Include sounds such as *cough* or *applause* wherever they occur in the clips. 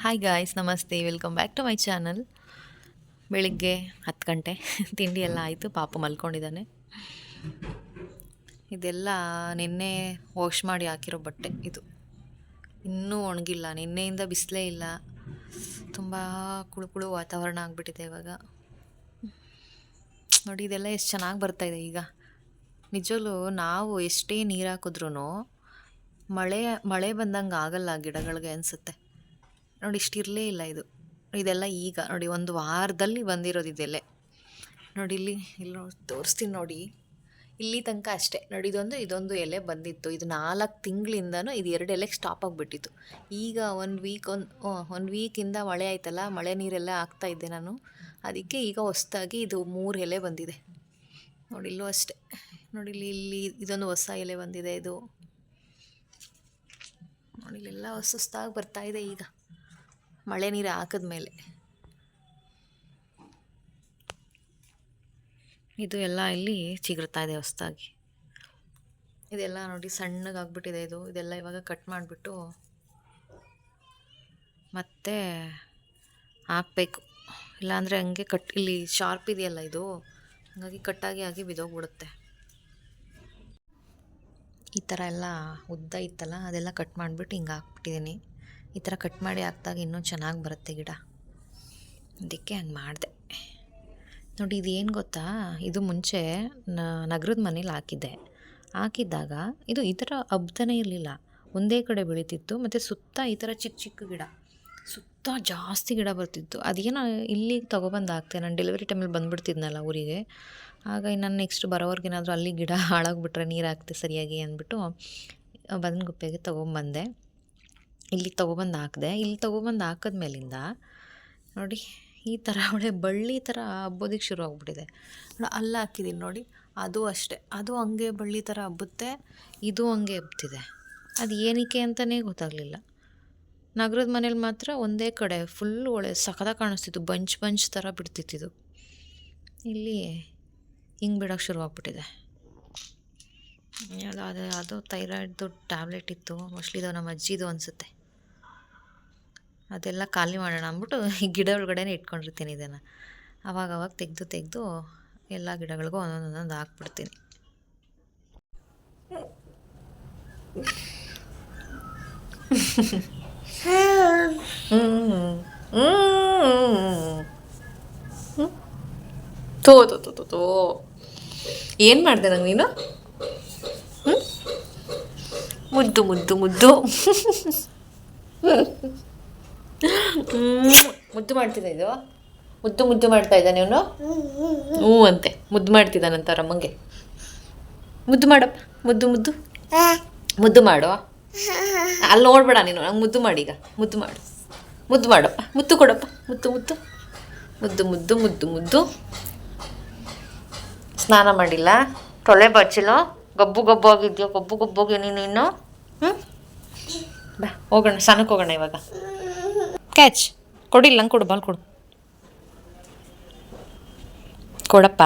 Hi guys ನಮಸ್ತೆ. Welcome back to my channel ಬೆಳಿಗ್ಗೆ ಹತ್ತು ಗಂಟೆ. ತಿಂಡಿ ಎಲ್ಲ ಆಯಿತು. ಪಾಪ ಮಲ್ಕೊಂಡಿದ್ದಾನೆ. ಇದೆಲ್ಲ ನಿನ್ನೆ ವಾಶ್ ಮಾಡಿ ಹಾಕಿರೋ ಬಟ್ಟೆ ಇದು. ಇನ್ನೂ ಒಣಗಿಲ್ಲ. ನಿನ್ನೆಯಿಂದ ಬಿಸಿಲೇ ಇಲ್ಲ. ತುಂಬ ಕುಳು ಕುಳು ವಾತಾವರಣ ಆಗಿಬಿಟ್ಟಿದೆ ಇವಾಗ. ನೋಡಿ, ಇದೆಲ್ಲ ಎಷ್ಟು ಚೆನ್ನಾಗಿ ಬರ್ತಾಯಿದೆ ಈಗ. ನಿಜವಲ್ಲೂ ನಾವು ಎಷ್ಟೇ ನೀರು ಹಾಕಿದ್ರೂ ಮಳೆ ಮಳೆ ಬಂದಂಗೆ ಆಗಲ್ಲ ಗಿಡಗಳಿಗೆ ಅನಿಸುತ್ತೆ. ನೋಡಿ ಇಷ್ಟಿರಲೇ ಇಲ್ಲ ಇದು. ಇದೆಲ್ಲ ಈಗ ನೋಡಿ ಒಂದು ವಾರದಲ್ಲಿ ಬಂದಿರೋದು ಇದೆಲ್ಲೇ. ನೋಡಿ ಇಲ್ಲಿ ಇಲ್ಲಿ ನೋಡಿ ತೋರಿಸ್ತೀನಿ ನೋಡಿ. ಇಲ್ಲಿ ತನಕ ಅಷ್ಟೇ. ನೋಡಿ ಇದೊಂದು ಇದೊಂದು ಎಲೆ ಬಂದಿತ್ತು. ಇದು ನಾಲ್ಕು ತಿಂಗಳಿಂದನೂ ಇದು ಎರಡು ಎಲೆಗೆ ಸ್ಟಾಪ್ ಆಗಿಬಿಟ್ಟಿತ್ತು. ಈಗ ಒಂದು ವೀಕ್ ಒಂದು ಒಂದು ವೀಕಿಂದ ಮಳೆ ಆಯ್ತಲ್ಲ, ಮಳೆ ನೀರೆಲ್ಲ ಆಗ್ತಾ ಇದ್ದೆ ನಾನು. ಅದಕ್ಕೆ ಈಗ ಹೊಸ್ದಾಗಿ ಇದು ಮೂರು ಎಲೆ ಬಂದಿದೆ. ನೋಡಿ ಇಲ್ಲೂ ಅಷ್ಟೇ. ನೋಡಿ ಇಲ್ಲಿ ಇಲ್ಲಿ ಇದೊಂದು ಹೊಸ ಎಲೆ ಬಂದಿದೆ ಇದು. ನೋಡಿ ಇಲ್ಲೆಲ್ಲ ಹೊಸ ಬರ್ತಾ ಇದೆ ಈಗ. ಮಳೆ ನೀರು ಹಾಕಿದ್ಮೇಲೆ ಇದು ಎಲ್ಲ ಇಲ್ಲಿ ಚಿಗುರ್ತಾ ಇದೆ ಹೊಸ್ದಾಗಿ. ಇದೆಲ್ಲ ನೋಡಿ ಸಣ್ಣಗಾಗ್ಬಿಟ್ಟಿದೆ ಇದು. ಇದೆಲ್ಲ ಇವಾಗ ಕಟ್ ಮಾಡಿಬಿಟ್ಟು ಮತ್ತೆ ಹಾಕಬೇಕು. ಇಲ್ಲಾಂದರೆ ಹಂಗೆ ಕಟ್ ಇಲ್ಲಿ ಶಾರ್ಪ್ ಇದೆಯಲ್ಲ ಇದು. ಹಾಗಾಗಿ ಕಟ್ಟಾಗಿ ಆಗಿ ಬಿದೋಗ್ಬಿಡುತ್ತೆ ಈ ಥರ ಎಲ್ಲ ಉದ್ದ ಇತ್ತಲ್ಲ, ಅದೆಲ್ಲ ಕಟ್ ಮಾಡಿಬಿಟ್ಟು ಹಿಂಗೆ ಹಾಕ್ಬಿಟ್ಟಿದ್ದೀನಿ. ಈ ಥರ ಕಟ್ ಮಾಡಿ ಹಾಕ್ದಾಗ ಇನ್ನೂ ಚೆನ್ನಾಗಿ ಬರುತ್ತೆ ಗಿಡ. ಅದಕ್ಕೆ ಹಂಗೆ ಮಾಡಿದೆ. ನೋಡಿ ಇದು ಏನು ಗೊತ್ತಾ? ಇದು ಮುಂಚೆ ನಗರದ ಮನೇಲಿ ಹಾಕಿದ್ದೆ. ಹಾಕಿದ್ದಾಗ ಇದು ಈ ಥರ ಹಬ್ತಾನೆ ಇರಲಿಲ್ಲ. ಒಂದೇ ಕಡೆ ಬೆಳೀತಿತ್ತು, ಮತ್ತು ಸುತ್ತ ಈ ಥರ ಚಿಕ್ಕ ಚಿಕ್ಕ ಗಿಡ. ಸುತ್ತ ಜಾಸ್ತಿ ಗಿಡ ಬರ್ತಿತ್ತು. ಅದೇನೋ ಇಲ್ಲಿಗೆ ತೊಗೊಬಂದು ಹಾಕ್ತೆ. ನಾನು ಡೆಲಿವರಿ ಟೈಮಲ್ಲಿ ಬಂದುಬಿಡ್ತಿದ್ನಲ್ಲ ಊರಿಗೆ. ಆಗ ನಾನು ನೆಕ್ಸ್ಟ್ ಬರೋವರೆಗೇನಾದರೂ ಅಲ್ಲಿ ಗಿಡ ಹಾಳಾಗ್ಬಿಟ್ರೆ ನೀರು ಹಾಕ್ತೆ ಸರಿಯಾಗಿ ಅಂದ್ಬಿಟ್ಟು ಬದನಗುಪ್ಪೆಗೆ ತೊಗೊಂಬಂದೆ. ಇಲ್ಲಿ ತೊಗೊಬಂದು ಹಾಕಿದೆ ಇಲ್ಲಿ ತೊಗೊಬಂದು ಹಾಕಿದ್ಮೇಲಿಂದ ನೋಡಿ ಈ ಥರ *laughs* ಒಳ್ಳೆ ಬಳ್ಳಿ ಥರ ಹಬ್ಬೋದಕ್ಕೆ ಶುರು ಆಗ್ಬಿಟ್ಟಿದೆ. ಅಲ್ಲ ಹಾಕಿದ್ದೀನಿ ನೋಡಿ. ಅದು ಅಷ್ಟೇ. ಅದು ಹಂಗೆ ಬಳ್ಳಿ ಥರ ಹಬ್ಬುತ್ತೆ. ಇದು ಹಂಗೆ ಹಬ್ತಿದೆ. ಅದು ಏನಕ್ಕೆ ಅಂತಲೇ ಗೊತ್ತಾಗಲಿಲ್ಲ. ನಗರದ ಮನೇಲಿ ಮಾತ್ರ ಒಂದೇ ಕಡೆ ಫುಲ್ ಒಳ್ಳೆ ಸಖತ್ತಾಗಿ ಕಾಣಿಸ್ತಿತ್ತು. ಬಂಚ್ ಬಂಚ್ ಥರ ಬಿಡ್ತಿತ್ತಿದು ಇಲ್ಲಿ ಹಿಂಗೆ ಬಿಡೋಕ್ಕೆ ಶುರು ಆಗ್ಬಿಟ್ಟಿದೆ. ಅದು ಅದು ಅದು ಥೈರಾಯ್ಡ್ದು ಟ್ಯಾಬ್ಲೆಟ್ ಇತ್ತು. ಮೋಸ್ಟ್ಲಿ ಇದು ನಮ್ಮ ಅಜ್ಜಿದು ಅನಿಸುತ್ತೆ. ಅದೆಲ್ಲ ಖಾಲಿ ಮಾಡೋಣ ಅಂದ್ಬಿಟ್ಟು ಈ ಗಿಡ ಒಳಗಡೆನೇ ಇಟ್ಕೊಂಡಿರ್ತೀನಿ ಇದನ್ನು ಅವಾಗ ಅವಾಗ ತೆಗೆದು ತೆಗೆದು ಎಲ್ಲ ಗಿಡಗಳಿಗೂ ಒಂದೊಂದು ಒಂದೊಂದು ಹಾಕ್ಬಿಡ್ತೀನಿ ತೋ ತೋ ತೋ ತೋ ಏನು ಮಾಡಿದೆ ನಂಗೆ ನೀನು? ಮುದ್ದು ಮುದ್ದು ಮುದ್ದು. ಮುದ್ದು ಮಾಡ್ತಿದ್ದ ಇದು? ಮುದ್ದು ಮುದ್ದು ಮಾಡ್ತಾ ಇದ್ದಾನೆ ಇವನು ಹ್ಞೂ ಅಂತೆ ಮುದ್ದು ಮಾಡ್ತಿದ್ದಾನಂತ ಅಮ್ಮಂಗೆ ಮುದ್ದು ಮಾಡಪ್ಪ ಮುದ್ದು ಮುದ್ದು. ಮುದ್ದು ಮಾಡು. ಅಲ್ಲಿ ನೋಡ್ಬೇಡ ನೀನು ನಂಗೆ ಮುದ್ದು ಮಾಡೀಗ ಮುದ್ದು ಮಾಡು. ಮುದ್ದು ಮಾಡಪ್ಪ ಮುದ್ದು ಕೊಡಪ್ಪ. ಮುದ್ದು ಮುದ್ದು. ಮುದ್ದು ಮುದ್ದು ಮುದ್ದು ಮುದ್ದು. ಸ್ನಾನ ಮಾಡಿಲ್ಲ? ತೊಳೆ ಬಚ್ಚಿಲ್ಲ ಗಬ್ಬು ಗಬ್ಬು ಆಗಿದ್ಯೋ ಗಬ್ಬು ಗಬ್ಬು ಹೋಗಿ ನೀನು ಇನ್ನು? ಹ್ಞೂ ಬಾ ಹೋಗೋಣ ಸ್ನಾನಕ್ಕೆ ಹೋಗೋಣ ಇವಾಗ. ಕ್ಯಾಚ್ ಕೊಡಿಲ್ಲ ನಂಗೆ ಕೊಡು, ಬಾಲ್ ಕೊಡು. ಕೊಡಪ್ಪ.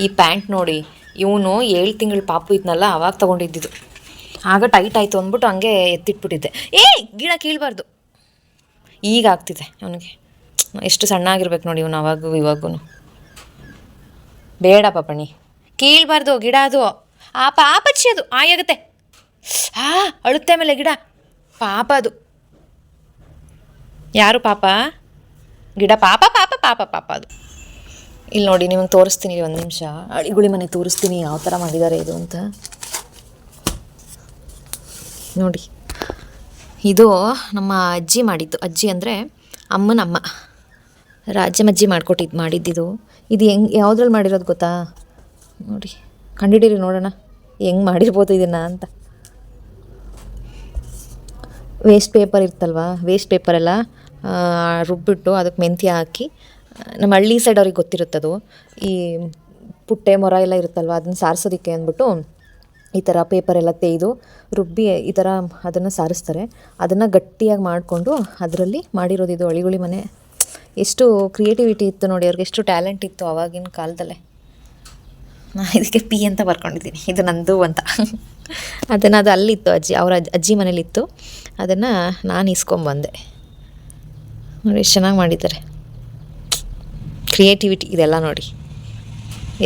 ಈ ಪ್ಯಾಂಟ್ ನೋಡಿ, ಇವನು ಏಳು ತಿಂಗಳು ಪಾಪು ಇದ್ನಲ್ಲ, ಅವಾಗ ತೊಗೊಂಡಿದ್ದು ಆಗ ಟೈಟ್ ಆಯಿತು ಅಂದ್ಬಿಟ್ಟು ಹಂಗೆ ಎತ್ತಿಟ್ಬಿಟ್ಟಿದ್ದೆ. ಏ ಗಿಡ ಕೀಳಬಾರ್ದು. ಈಗ ಆಗ್ತಿದೆ ಅವನಿಗೆ ಎಷ್ಟು ಸಣ್ಣ ಆಗಿರ್ಬೇಕು ನೋಡಿ ಇವನು ಅವಾಗೂ ಇವಾಗೂ ಬೇಡ ಪಾಪಣಿ. ಕೀಳಬಾರ್ದು, ಗಿಡ ಅದು. ಆ ಆಪಚ್ಚಿ ಅದು. ಆಯಾಗುತ್ತೆ ಹಾ ಅಳುತ್ತೆ ಮೇಲೆ ಗಿಡ. ಪಾಪ ಅದು. ಯಾರು ಪಾಪ? ಗಿಡ ಪಾಪ ಪಾಪ ಪಾಪ ಪಾಪ ಅದು. ಇಲ್ಲಿ ನೋಡಿ, ನಿಮಗೆ ತೋರಿಸ್ತೀನಿ ಒಂದು ನಿಮಿಷ. ಅಳಿಗುಳಿ ಮನೆ ತೋರಿಸ್ತೀನಿ ಯಾವ ಥರ ಮಾಡಿದ್ದಾರೆ ಇದು ಅಂತ. ನೋಡಿ, ಇದು ನಮ್ಮ ಅಜ್ಜಿ ಮಾಡಿದ್ದು. ಅಜ್ಜಿ ಅಂದರೆ ಅಮ್ಮನಮ್ಮ ರಾಜ್ಯಮಜ್ಜಿ ಮಾಡಿಕೊಟ್ಟಿದ್ದು ಮಾಡಿದ್ದಿದು. ಇದು ಹೆಂಗೆ, ಯಾವುದ್ರಲ್ಲಿ ಮಾಡಿರೋದು ಗೊತ್ತಾ? ನೋಡಿ, ಕಂಡಿಡೀರಿ ನೋಡೋಣ. ಹೆಂಗೆ ಮಾಡಿರ್ಬೋದು ಇದನ್ನು ಅಂತ. ವೇಸ್ಟ್ ಪೇಪರ್ ಇರ್ತಲ್ವ? ವೇಸ್ಟ್ ಪೇಪರೆಲ್ಲ ರುಬ್ಬಿಟ್ಟು ಅದಕ್ಕೆ ಮೆಂತ್ಯ ಹಾಕಿ ನಮ್ಮ ಹಳ್ಳಿ ಸೈಡ್ ಅವ್ರಿಗೆ ಗೊತ್ತಿರುತ್ತದು ಈ ಪುಟ್ಟೆ ಮೊರ ಎಲ್ಲ ಇರುತ್ತಲ್ವ, ಅದನ್ನ ಸಾರಿಸೋದಕ್ಕೆ ಅಂದ್ಬಿಟ್ಟು ಈ ಥರ ಪೇಪರೆಲ್ಲ ತೆಗೆದು ರುಬ್ಬಿ ಈ ಥರ ಅದನ್ನು ಸಾರಿಸ್ತಾರೆ. ಅದನ್ನು ಗಟ್ಟಿಯಾಗಿ ಮಾಡಿಕೊಂಡು ಅದರಲ್ಲಿ ಮಾಡಿರೋದು ಇದು ಅಳಿಗುಳಿ ಮನೆ. ಎಷ್ಟು ಕ್ರಿಯೇಟಿವಿಟಿ ಇತ್ತು ನೋಡಿ, ಅವ್ರಿಗೆ ಎಷ್ಟು ಟ್ಯಾಲೆಂಟ್ ಇತ್ತು ಆವಾಗಿನ ಕಾಲದಲ್ಲೇ. ನಾನು ಇದಕ್ಕೆ ಪಿ ಅಂತ ಬರ್ಕೊಂಡಿದ್ದೀನಿ. ಇದು ನಂದು ಅಂತ. ಅದನ್ನು ಅದು ಅಲ್ಲಿತ್ತು ಅಜ್ಜಿ, ಅವರ ಅಜ್ಜಿ ಮನೇಲಿತ್ತು. ಅದನ್ನು ನಾನು ಇಸ್ಕೊಂಬಂದೆ. ನೋಡಿ ಎಷ್ಟು ಚೆನ್ನಾಗಿ ಮಾಡಿದ್ದಾರೆ. ಕ್ರಿಯೇಟಿವಿಟಿ ಇದೆಲ್ಲ ನೋಡಿ.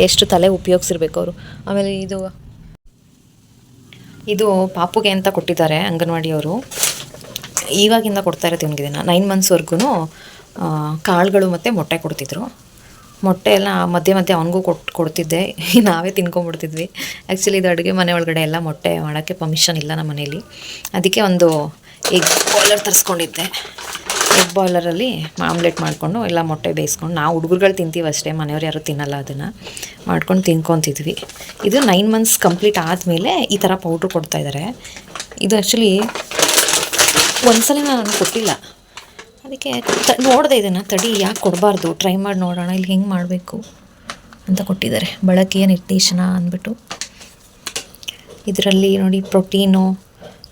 ಎಷ್ಟು ತಲೆ ಉಪಯೋಗಿಸಿರ್ಬೇಕು ಅವರು. ಆಮೇಲೆ ಇದು ಇದು ಪಾಪುಗೆ ಅಂತ ಕೊಟ್ಟಿದ್ದಾರೆ ಅಂಗನವಾಡಿಯವರು ಇವಾಗಿಂದ ಕೊಡ್ತಾ ಇರೋದು ಇವನಿಗೆ ನೈನ್ ಮಂತ್ಸ್ವರೆಗೂ ಕಾಳುಗಳು ಮತ್ತು ಮೊಟ್ಟೆ ಕೊಡ್ತಿದ್ರು. ಮೊಟ್ಟೆ ಎಲ್ಲ ಮಧ್ಯೆ ಮಧ್ಯೆ ಅವನಿಗೂ ಕೊಟ್ಟು ಕೊಡ್ತಿದ್ದೆ. ನಾವೇ ತಿನ್ಕೊಂಬಿಡ್ತಿದ್ವಿ ಆ್ಯಕ್ಚುಲಿ ಇದು ಅಡುಗೆ ಮನೆ ಒಳಗಡೆ ಎಲ್ಲ ಮೊಟ್ಟೆ ಮಾಡೋಕ್ಕೆ ಪರ್ಮಿಷನ್ ಇಲ್ಲ ನಮ್ಮ ಮನೇಲಿ. ಅದಕ್ಕೆ ಒಂದು ಎಗ್ ಬಾಯ್ಲರ್ ತರಿಸ್ಕೊಂಡಿದ್ದೆ. ಎಗ್ ಬಾಯ್ಲರಲ್ಲಿ ಆಮ್ಲೆಟ್ ಮಾಡಿಕೊಂಡು ಎಲ್ಲ ಮೊಟ್ಟೆ ಬೇಯಿಸ್ಕೊಂಡು, ನಾವು ಹುಡುಗರುಗಳು ತಿಂತೀವಿ ಅಷ್ಟೇ, ಮನೆಯವ್ರು ಯಾರು ತಿನ್ನಲ್ಲ ಅದನ್ನು. ಮಾಡ್ಕೊಂಡು ತಿನ್ಕೊತಿದ್ವಿ. ಇದು ನೈನ್ ಮಂತ್ಸ್ ಕಂಪ್ಲೀಟ್ ಆದಮೇಲೆ ಈ ಥರ ಪೌಡ್ರ್ ಕೊಡ್ತಾಯಿದ್ದಾರೆ ಇದು ಆ್ಯಕ್ಚುಲಿ ಒಂದ್ಸಲ ನಾನು ಕೊಟ್ಟಿಲ್ಲ. ಅದಕ್ಕೆ ತ, ನೋಡಿದೆ ಇದನ್ನು. ತಡಿ, ಯಾಕೆ ಕೊಡಬಾರ್ದು? ಟ್ರೈ ಮಾಡಿ ನೋಡೋಣ. ಇಲ್ಲಿ ಹೆಂಗೆ ಮಾಡಬೇಕು ಅಂತ ಕೊಟ್ಟಿದ್ದಾರೆ. ಬಳಕೆಯ ನಿರ್ದೇಶನ ಅಂದ್ಬಿಟ್ಟು. ಇದರಲ್ಲಿ ನೋಡಿ ಪ್ರೋಟೀನು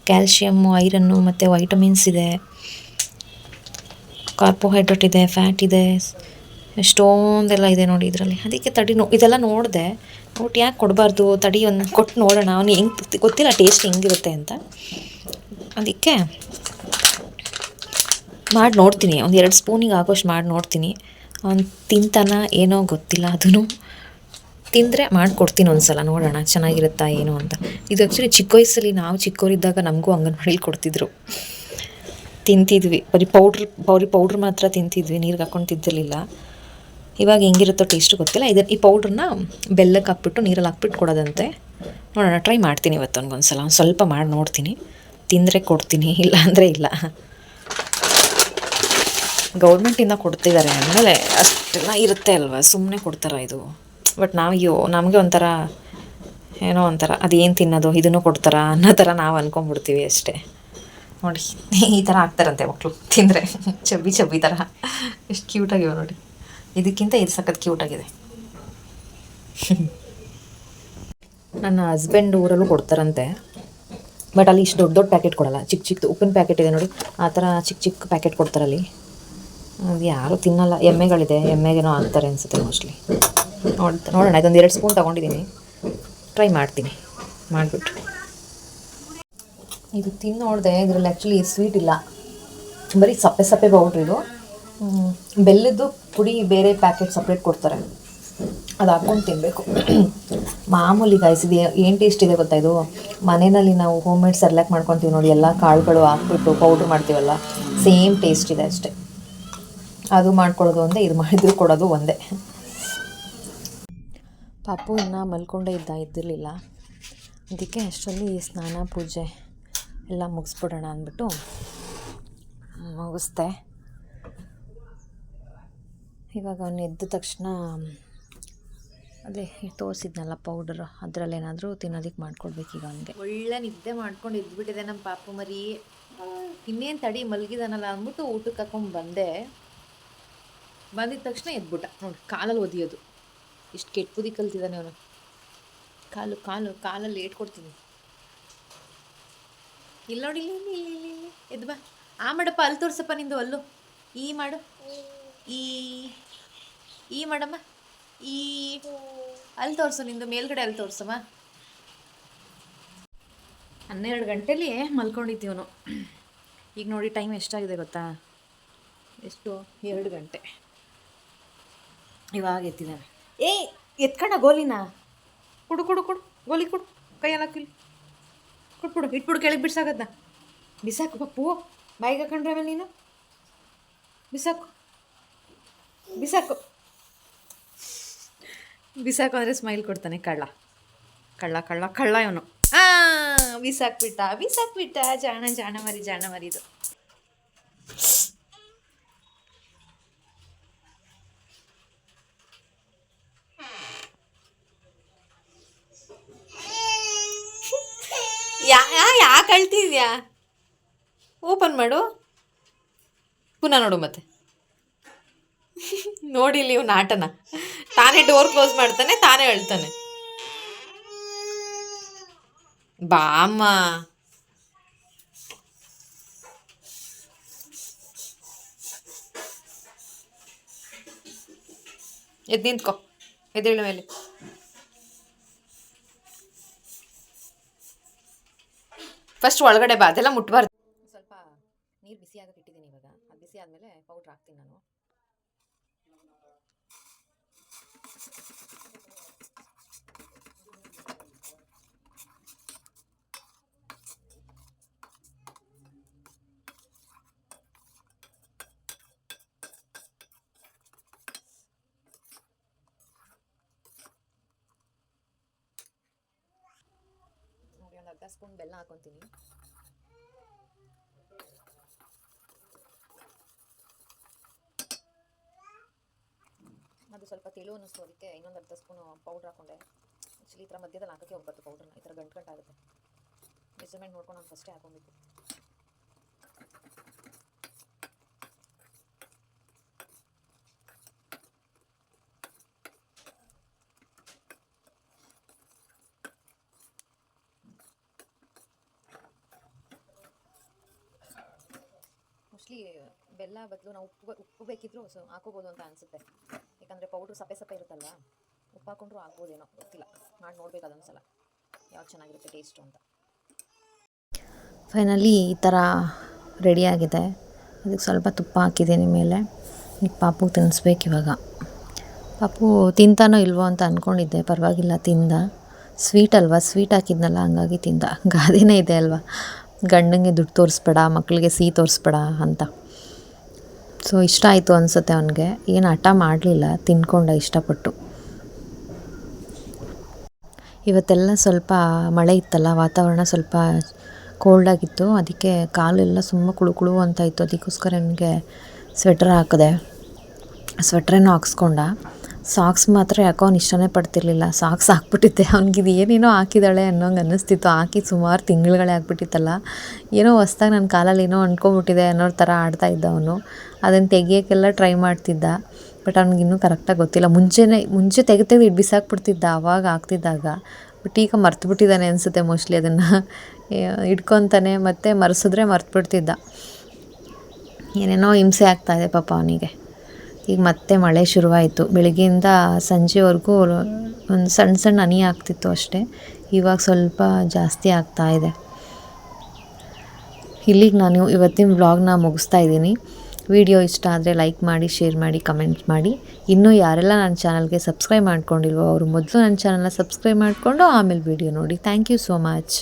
ಕ್ಯಾಲ್ಶಿಯಮ್ಮು ಐರನ್ನು ಮತ್ತು ವೈಟಮಿನ್ಸ್ ಇದೆ. ಕಾರ್ಬೋಹೈಡ್ರೇಟ್ ಇದೆ ಫ್ಯಾಟ್ ಇದೆ. ಎಷ್ಟೊಂದೆಲ್ಲ ಇದೆ ನೋಡಿ ಇದರಲ್ಲಿ. ಅದಕ್ಕೆ ತಡಿ ನೋ, ಇದೆಲ್ಲ ನೋಡಿದೆ. ಬಟ್ ಯಾಕೆ ಕೊಡಬಾರ್ದು? ತಡಿ ಒಂದು ಕೊಟ್ಟು ನೋಡೋಣ. ಅವನು ಹೆಂಗೆ, ಗೊತ್ತಿಲ್ಲ ಟೇಸ್ಟ್ ಹೆಂಗಿರುತ್ತೆ ಅಂತ. ಅದಕ್ಕೆ ಮಾಡಿ ನೋಡ್ತೀನಿ. ಒಂದು ಎರಡು ಸ್ಪೂನಿಗೆ ಆಗೋಷ್ಟು ಮಾಡಿ ನೋಡ್ತೀನಿ. ಅವ್ನು ತಿಂತಾನ ಏನೋ ಗೊತ್ತಿಲ್ಲ ಅದನ್ನು ತಿಂದರೆ ಮಾಡಿಕೊಡ್ತೀನಿ ಒಂದು ಸಲ ನೋಡೋಣ ಚೆನ್ನಾಗಿರುತ್ತಾ ಏನು ಅಂತ. ಇದು ಆ್ಯಕ್ಚುಲಿ ಚಿಕ್ಕ ವಯಸ್ಸಲ್ಲಿ ನಾವು ಚಿಕ್ಕವರಿದ್ದಾಗ ನಮಗೂ ಅಂಗನವಾಡಿಲಿ ಕೊಡ್ತಿದ್ರು. ತಿಂತಿದ್ವಿ. ಬರೀ ಪೌಡ್ರ್ ಬರೀ ಪೌಡ್ರ್ ಮಾತ್ರ ತಿಂತಿದ್ವಿ. ನೀರಿಗೆ ಹಾಕ್ಕೊಂಡು ತಿದ್ದಿರಲಿಲ್ಲ ಇವಾಗ ಹೆಂಗಿರುತ್ತೋ ಟೇಸ್ಟು ಗೊತ್ತಿಲ್ಲ. ಇದನ್ನು ಈ ಪೌಡ್ರನ್ನ ಬೆಲ್ಲಕ್ಕೆ ಹಾಕ್ಬಿಟ್ಟು, ನೀರಲ್ಲಿ ಹಾಕ್ಬಿಟ್ಟು ಕೊಡೋದಂತೆ. ನೋಡೋಣ, ಟ್ರೈ ಮಾಡ್ತೀನಿ ಇವತ್ತು ಒಂದು ಸಲ ಒಂದು ಸ್ವಲ್ಪ ಮಾಡಿ ನೋಡ್ತೀನಿ. ತಿಂದರೆ ಕೊಡ್ತೀನಿ ಇಲ್ಲ ಅಂದರೆ ಇಲ್ಲ. ಗೌರ್ಮೆಂಟಿಂದ ಕೊಡ್ತಿದ್ದಾರೆ ಅಂದಮೇಲೆ ಅಷ್ಟೆಲ್ಲ ಇರುತ್ತೆ ಅಲ್ವಾ? ಸುಮ್ಮನೆ ಕೊಡ್ತಾರ ಇದು. ಬಟ್ ನಾವು ಅಯ್ಯೋ ನಮಗೆ ಒಂಥರ ಏನೋ ಒಂಥರ, ಅದೇನು ತಿನ್ನೋದು, ಇದನ್ನು ಕೊಡ್ತಾರ ಅನ್ನೋ ಥರ ನಾವು ಅಂದ್ಕೊಂಬಿಡ್ತೀವಿ ಅಷ್ಟೇ. ನೋಡಿ, ಈ ಥರ ಆಗ್ತಾರಂತೆ ಮಕ್ಕಳು ತಿಂದರೆ ಚಬ್ಬಿ ಚಬ್ಬಿ ಥರ. ಎಷ್ಟು ಕ್ಯೂಟಾಗಿವೆ ನೋಡಿ. ಇದಕ್ಕಿಂತ ಇದು ಸಖತ್ ಕ್ಯೂಟಾಗಿದೆ ನನ್ನ ಹಸ್ಬೆಂಡ್ ಊರಲ್ಲೂ ಕೊಡ್ತಾರಂತೆ. ಬಟ್ ಅಲ್ಲಿ ಇಷ್ಟು ದೊಡ್ಡ ದೊಡ್ಡ ಪ್ಯಾಕೆಟ್ ಕೊಡಲ್ಲ. ಚಿಕ್ಕ ಚಿಕ್ಕದು ಉಪ್ಪಿನ ಪ್ಯಾಕೆಟ್ ಇದೆ ನೋಡಿ. ಆ ಥರ ಚಿಕ್ಕ ಚಿಕ್ಕ ಪ್ಯಾಕೆಟ್ ಕೊಡ್ತಾರಲ್ಲಿ. ಅದು ಯಾರೂ ತಿನ್ನಲ್ಲ. ಎಮ್ಮೆಗಳಿದೆ. ಎಮ್ಮೆಗೇನೋ ಹಾಕ್ತಾರೆ ಅನಿಸುತ್ತೆ ಮೋಸ್ಟ್ಲಿ ನೋಡಿ ನೋಡೋಣ, ಇದೊಂದು ಎರಡು ಸ್ಪೂನ್ ತೊಗೊಂಡಿದ್ದೀನಿ. ಟ್ರೈ ಮಾಡ್ತೀನಿ. ಮಾಡಿಬಿಟ್ಟು. ಇದು ತಿಂದು ನೋಡಿದೆ ಇದರಲ್ಲಿ ಆ್ಯಕ್ಚುಲಿ ಸ್ವೀಟ್ ಇಲ್ಲ. ಬರೀ ಸಪ್ಪೆ ಸಪ್ಪೆ ಪೌಡ್ರ್ ಇದು. ಬೆಲ್ಲದ್ದು ಪುಡಿ ಬೇರೆ ಪ್ಯಾಕೆಟ್ ಸಪ್ರೇಟ್ ಕೊಡ್ತಾರೆ. ಅದು ಹಾಕ್ಕೊಂಡು ತಿನ್ನಬೇಕು ಮಾಮೂಲಿ ಗಾಯಿಸಿದೆ ಏನು ಟೇಸ್ಟ್ ಇದೆ ಗೊತ್ತಾ ಇದು? ಮನೆಯಲ್ಲಿ ನಾವು ಹೋಮ್ ಮೇಡ್ ಸರ್ಲಾಕ್ ಮಾಡ್ಕೊತೀವಿ ನೋಡಿ, ಎಲ್ಲ ಕಾಳುಗಳು ಹಾಕ್ಬಿಟ್ಟು ಪೌಡ್ರ್ ಮಾಡ್ತೀವಲ್ಲ ಸೇಮ್ ಟೇಸ್ಟ್ ಇದೆ ಅಷ್ಟೇ. ಅದು ಮಾಡ್ಕೊಳ್ಳೋದು ಒಂದೇ ಇದು ಮಾಡಿದ್ರು ಕೊಡೋದು ಒಂದೇ. ಪಾಪು ಇನ್ನು ಮಲ್ಕೊಂಡೇ ಇದ್ದ ಇದ್ದಿರಲಿಲ್ಲ. ಅದಕ್ಕೆ ಅಷ್ಟರಲ್ಲಿ ಸ್ನಾನ ಪೂಜೆ ಎಲ್ಲ ಮುಗಿಸ್ಬಿಡೋಣ ಅಂದ್ಬಿಟ್ಟು ಮುಗಿಸ್ದೆ. ಇವಾಗ ಅವನು ಎದ್ದ ತಕ್ಷಣ ಅದೇ ತೋರಿಸಿದ್ನಲ್ಲ ಪೌಡರ್ ಅದರಲ್ಲೇನಾದರೂ ತಿನ್ನೋದಕ್ಕೆ ಮಾಡ್ಕೊಡ್ಬೇಕು ಈಗ ಅವನಿಗೆ. ಒಳ್ಳೆ ನಿದ್ದೆ ಮಾಡ್ಕೊಂಡು ಎದ್ಬಿಟ್ಟಿದೆ ನಮ್ಮ ಪಾಪು ಮರಿ. ಇನ್ನೇನು ತಡಿ ಮಲಗಿದಾನಲ್ಲ ಅಂದ್ಬಿಟ್ಟು ಊಟಕ್ಕೆ ಹಾಕೊಂಡು ಬಂದೆ. ಬಂದಿದ ತಕ್ಷಣ ಎದ್ಬಿಟ್ಟ. ನೋಡಿ, ಕಾಲಲ್ಲಿ ಒದಿಯೋದು. ಇಷ್ಟು ಕೆಟ್ಟ ಬುದ್ಧಿ ಕಲ್ತಿದ್ದಾನೆ ಅವನು. ಕಾಲು ಕಾಲು, ಕಾಲಲ್ಲಿ ಏಟ್ ಕೊಡ್ತೀನಿ ಇಲ್ಲಿ ನೋಡಿ, ಇಲ್ಲಿ ಇಲ್ಲಿ ಇಲ್ಲಿ ಇಲ್ಲಿ ಇಲ್ಲಿ. ಎದ್ದು ಬಾ. ಆ ಮಾಡಪ್ಪ ಅಲ್ಲಿ ತೋರಿಸಪ್ಪ ನಿಂದು ಅಲ್ಲು. ಈ ಮಾಡು. ಈ ಈ ಮಾಡಮ್ಮ. ಈ, ಅಲ್ಲಿ ತೋರಿಸು ನಿಂದು, ಮೇಲ್ಗಡೆ ಅಲ್ಲಿ ತೋರ್ಸಮ್ಮ ಹನ್ನೆರಡು ಗಂಟೆಲಿ ಮಲ್ಕೊಂಡಿದ್ದೀವನು ಈಗ ನೋಡಿ ಟೈಮ್ ಎಷ್ಟಾಗಿದೆ ಗೊತ್ತಾ? ಎಷ್ಟು? ಎರಡು ಗಂಟೆ. ಇವಾಗ ಎತ್ತಿದ್ದಾನೆ ಏ ಎತ್ಕಣ ಗೋಲಿನ. ಕೊಡು ಕೊಡು ಕೊಡು. ಗೋಲಿ ಕೊಡು. ಕೈಯೆಲ್ಲ ಹಾಕಿಲ್ಲ ಕೊಟ್ಬಿಡು ಇಟ್ಬಿಡು, ಕೆಳಗೆ ಬಿಡ್ಸಾಗತ್ತ ಬಿಸಾಕು ಪಪ್ಪು. ಬಾಯಿಗೆ ಹಾಕೊಂಡ್ರೆ ಆಮೇಲೆ ನೀನು. ಬಿಸಾಕು. ಬಿಸಾಕು. ಬಿಸಾಕು ಅಂದರೆ ಸ್ಮೈಲ್ ಕೊಡ್ತಾನೆ ಕಳ್ಳ. ಕಳ್ಳ ಕಳ್ಳ ಕಳ್ಳ ಇವನು. ಹಾಂ ಬಿಸಾಕ್ಬಿಟ್ಟ ಬಿಸಾಕ್ಬಿಟ್ಟ. ಜಾಣ ಜಾಣ ಮರಿ ಜಾಣ ಮರಿದು ಓಪನ್ ಮಾಡು. ಪುನಃ ನೋಡು ಮತ್ತೆ. ನೋಡಿ ಇಲ್ಲಿ ಇವನ್ ಆಟನ. ತಾನೇ ಡೋರ್ ಕ್ಲೋಸ್ ಮಾಡ್ತಾನೆ, ತಾನೇ ಹೇಳ್ತಾನೆ ಬಾಮ್ಮ ಎದ್ ನಿಂತ್ಕೊ ಎದ್ದೇಳ ಮೇಲೆ. ಫಸ್ಟ್ ಒಳಗಡೆ ಬಾ, ಅದೆಲ್ಲ ಮುಟ್ಬಾರ್ದು. ನೀರು ಬಿಸಿ ಆಗಕ್ಕೆ ಇಟ್ಟಿದ್ದೀನಿ ಇವಾಗ. ಅದು ಬಿಸಿ ಆದಮೇಲೆ ಪೌಡ್ರ್ ಹಾಕ್ತೀನಿ ನಾನು. ನೋಡಿ, ಒಂದು ಅರ್ಧ ಸ್ಪೂನ್ ಬೆಲ್ಲ ಹಾಕೊತೀನಿ ಅದು ಸ್ವಲ್ಪ ತೆಳು ಅನ್ನಿಸ್ತು, ಅದಕ್ಕೆ ಇನ್ನೊಂದು ಅರ್ಧ ಸ್ಪೂನು ಪೌಡ್ರ್ ಹಾಕೊಂಡೆ. ಆ್ಯಕ್ಚುಲಿ ಈ ಥರ ಮಧ್ಯದಲ್ಲಿ ಹಾಕೋಕ್ಕೆ ಹೋಗ್ಬಾರ್ದು ಪೌಡ್ರನ್ನ ಈ ಥರ ಗಂಟು ಗಂಟು ಆಗುತ್ತೆ. ಮೆಜರ್ಮೆಂಟ್ ನೋಡ್ಕೊಂಡು ನಾನು ಫಸ್ಟೇ ಹಾಕೊಬೇಕು ಮೋಸ್ಟ್ಲಿ ಬೆಲ್ಲ, ಬದಲು ನಾವು ಉಪ್ಪು ಉಪ್ಪು ಬೇಕಿದ್ರೂ ಸೊ ಹಾಕೋಬೋದು ಅಂತ ಅನಿಸುತ್ತೆ. ಯಾಕಂದರೆ ಪೌಡ್ರ್ ಸಪ್ಪೆ ಸಪ್ಪೆ ಇರುತ್ತಲ್ವಾ ಉಪ್ಪು ಹಾಕೊಂಡ್ರು ಆಗ್ಬೋದೇನೋ, ಗೊತ್ತಿಲ್ಲ. ಮಾಡಿ ನೋಡ್ಬೇಕು ಅದೊಂದ್ಸಲ, ಯಾವ್ದು ಚೆನ್ನಾಗಿರುತ್ತೆ ಟೇಸ್ಟು ಅಂತ. ಫೈನಲಿ ಈ ಥರ ರೆಡಿಯಾಗಿದೆ ಅದಕ್ಕೆ ಸ್ವಲ್ಪ ತುಪ್ಪ ಹಾಕಿದ್ದೀನಿ ಮೇಲೆ. ಈಗ ಪಾಪು ತಿನ್ನಿಸ್ಬೇಕು ಇವಾಗ. ಪಾಪು ತಿಂತಾನೋ ಇಲ್ವೋ ಅಂತ ಅಂದ್ಕೊಂಡಿದ್ದೆ ಪರವಾಗಿಲ್ಲ ತಿಂದ. ಸ್ವೀಟ್ ಅಲ್ವಾ? ಸ್ವೀಟ್ ಹಾಕಿದ್ನಲ್ಲ, ಹಂಗಾಗಿ ತಿಂದ. ಗಾದೆನೇ ಇದೆ ಅಲ್ವಾ? ಗಂಡಂಗೆ ದುಡ್ಡು ತೋರಿಸ್ಬೇಡ ಮಕ್ಕಳಿಗೆ ಸಿಹಿ ತೋರಿಸ್ಬೇಡ ಅಂತ. ಸೊ ಇಷ್ಟ ಆಯಿತು ಅನಿಸುತ್ತೆ ಅವನಿಗೆ. ಏನು ಹಠ ಮಾಡಲಿಲ್ಲ, ತಿನ್ಕೊಂಡ ಇಷ್ಟಪಟ್ಟು. ಇವತ್ತೆಲ್ಲ ಸ್ವಲ್ಪ ಮಳೆ ಇತ್ತಲ್ಲ, ವಾತಾವರಣ ಸ್ವಲ್ಪ ಕೋಲ್ಡ್ ಆಗಿತ್ತು. ಅದಕ್ಕೆ ಕಾಲೆಲ್ಲ ಸುಮ್ಮ ಕುಳು ಕುಳು ಅಂತ ಇತ್ತು. ಅದಕ್ಕೋಸ್ಕರ ನನಗೆ ಸ್ವೆಟ್ರ್ ಹಾಕಿದೆ ಸ್ವೆಟ್ರೇನೂ ಹಾಕ್ಸ್ಕೊಂಡ. ಸಾಕ್ಸ್ ಮಾತ್ರ ಯಾಕೋ ಅವ್ನು ಇಷ್ಟನೇ ಪಡ್ತಿರ್ಲಿಲ್ಲ. ಸಾಕ್ಸ್ ಹಾಕ್ಬಿಟ್ಟಿದ್ದೆ ಅವ್ನಿಗೆ ಇದು ಏನೇನೋ ಹಾಕಿದ್ದಾಳೆ ಅನ್ನೋಂಗೆ ಅನ್ನಿಸ್ತಿತ್ತು. ಹಾಕಿ ಸುಮಾರು ತಿಂಗಳುಗಳೇ ಆಗ್ಬಿಟ್ಟಿತ್ತಲ್ಲ. ಏನೋ ಹೊಸ್ದಾಗಿ ನನ್ನ ಕಾಲಲ್ಲಿ ಏನೋ ಅಂದ್ಕೊಂಬಿಟ್ಟಿದೆ ಅನ್ನೋ ಥರ ಆಡ್ತಾ ಇದ್ದ ಅವನು. ಅದನ್ನು ತೆಗಿಯೋಕ್ಕೆಲ್ಲ ಟ್ರೈ ಮಾಡ್ತಿದ್ದ. ಬಟ್ ಅವ್ನಿಗೆ ಇನ್ನೂ ಕರೆಕ್ಟಾಗಿ ಗೊತ್ತಿಲ್ಲ. ಮುಂಚೆನೇ ಮುಂಚೆ ತೆಗೆ ತೆಗೆದು ಇಟ್ಟು ಬಿಸಾಕ್ಬಿಡ್ತಿದ್ದ ಆವಾಗ ಆಗ್ತಿದ್ದಾಗ. ಬಟ್ ಈಗ ಮರ್ತು ಬಿಟ್ಟಿದ್ದಾನೆ ಅನಿಸುತ್ತೆ ಮೋಸ್ಟ್ಲಿ ಅದನ್ನು. ಇಟ್ಕೊತಾನೆ ಮತ್ತು ಮರೆಸಿದ್ರೆ ಮರ್ತು ಬಿಡ್ತಿದ್ದ ಏನೇನೋ ಹಿಂಸೆ ಆಗ್ತಾಯಿದೆ ಪಾಪ ಅವನಿಗೆ. ಈಗ ಮತ್ತೆ ಮಳೆ ಶುರುವಾಯಿತು. ಬೆಳಗ್ಗೆಯಿಂದ ಸಂಜೆವರೆಗೂ ಒಂದು ಸಣ್ಣ ಸಣ್ಣ ಹನಿ ಆಗ್ತಿತ್ತು ಅಷ್ಟೇ. ಇವಾಗ ಸ್ವಲ್ಪ ಜಾಸ್ತಿ ಆಗ್ತಾ ಇದೆ. ಇಲ್ಲಿಗೆ ನಾನು ಇವತ್ತಿನ ವ್ಲಾಗ್ನ ಮುಗಿಸ್ತಾ ಇದ್ದೀನಿ. ವಿಡಿಯೋ ಇಷ್ಟ ಆದರೆ ಲೈಕ್ ಮಾಡಿ, ಶೇರ್ ಮಾಡಿ, ಕಮೆಂಟ್ ಮಾಡಿ. ಇನ್ನೂ ಯಾರೆಲ್ಲ ನನ್ನ ಚಾನಲ್ಗೆ ಸಬ್ಸ್ಕ್ರೈಬ್ ಮಾಡ್ಕೊಂಡಿಲ್ವೋ, ಅವರು ಮೊದಲು ನನ್ನ ಚಾನಲ್ನ ಸಬ್ಸ್ಕ್ರೈಬ್ ಮಾಡಿಕೊಂಡು ಆಮೇಲೆ ವಿಡಿಯೋ ನೋಡಿ. Thank you so much.